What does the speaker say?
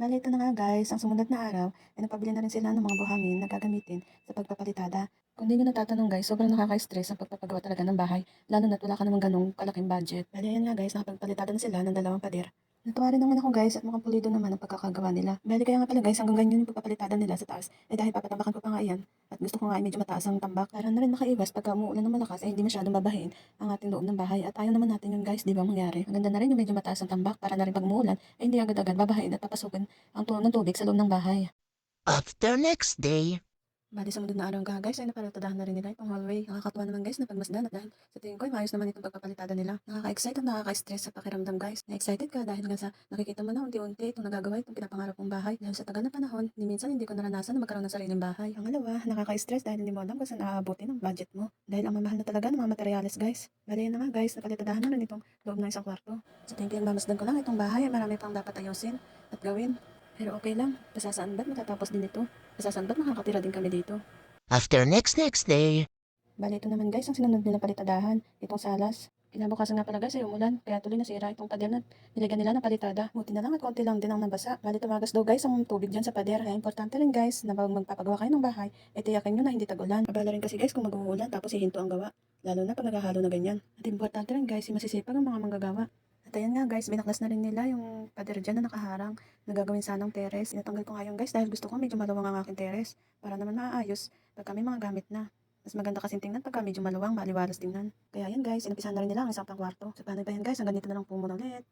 Bale, ito na nga guys, ang sumunod na araw, ay nagpabili na rin sila ng mga buhangin na gagamitin sa pagpapalitada. Kung di nyo natatanong guys, sobrang nakaka-stress ang pagpapagawa talaga ng bahay, lalo na't wala ka namang ganong kalaking budget. Bale, yan nga guys, nakapagpalitada na sila ng dalawang pader. Natuwa rin naman ako guys at mukhang pulido naman ang pagkakagawa nila. Bale, kaya nga pala guys, hanggang ganyan yung pagpapalitada nila sa taas. Eh dahil papatambakan ko pa nga yan, at gusto ko nga ay medyo mataas ang tambak. Para na rin makaiwas pagka umuulan ng malakas ay hindi masyadong babahin ang ating loob ng bahay. At ayaw naman natin yun guys, di ba mangyari? Ang ganda na rin yung medyo mataas ang tambak para na rin pag umuulan ay hindi agad-agad babahin at papasukin ang tulo ng tubig sa loob ng bahay. After next day, Bali sa mundo na araw guys ay napalatadahan na rin nila itong hallway. Nakakatuwa naman guys na pagmasdan at dahil sa tingin ko ay maayos naman itong pagpapalitada nila. Nakaka-excite at nakaka-stress sa pakiramdam guys. Na-excited ka dahil nga sa nakikita mo na unti-unti itong nagagawa itong pinapangarap mong bahay. Dahil sa tagal na panahon, ni minsan hindi ko naranasan na magkaroon ng sariling bahay. Pangalawa, nakaka-stress dahil hindi mo alam kung saan aabutin ang budget mo. Dahil ang mamahal na talaga ng mga materyales guys. Bali na nga guys, napalitadahan na rin itong loob ng isang kwarto. Sa tingin ko mamasdan ko lang itong bahay ay marami pang dapat ayusin at gawin. Pero okay lang, pasasaan ba't matatapos din ito? Pasasaan ba't makakatira din kami dito? after next next day, Bali, ito naman guys, ang sinunod nila palitadahan, itong salas. Kinabukasan nga pala guys ay umulan, kaya tuloy nasira itong pader na nilagyan nila ng palitada. Buti na lang at konti lang din ang nabasa. Bali, tumagas daw guys ang tubig dyan sa pader. Kaya importante rin guys na bago magpapagawa kayo ng bahay, ay tiyakin nyo na hindi tagulan. Abala rin kasi guys kung mag-uulan tapos hihinto ang gawa. Lalo na pag naghahalo na ganyan. At importante rin guys, yung masisipag ang mga manggagawa. At ayan nga guys, binaklas na rin nila yung pader dyan na nakaharang na gagawin sanang teres. Inatanggal ko nga yung guys dahil gusto ko medyo maluwang ang aking teres para naman maayos pag kami mga gamit na. Mas maganda kasi tingnan pagka medyo maluwang, maliwalas tingnan. Kaya yan guys, inumpisahan na rin nila ang isang pang kwarto. So paano ba yan guys? Hanggang dito na lang po muna ulit.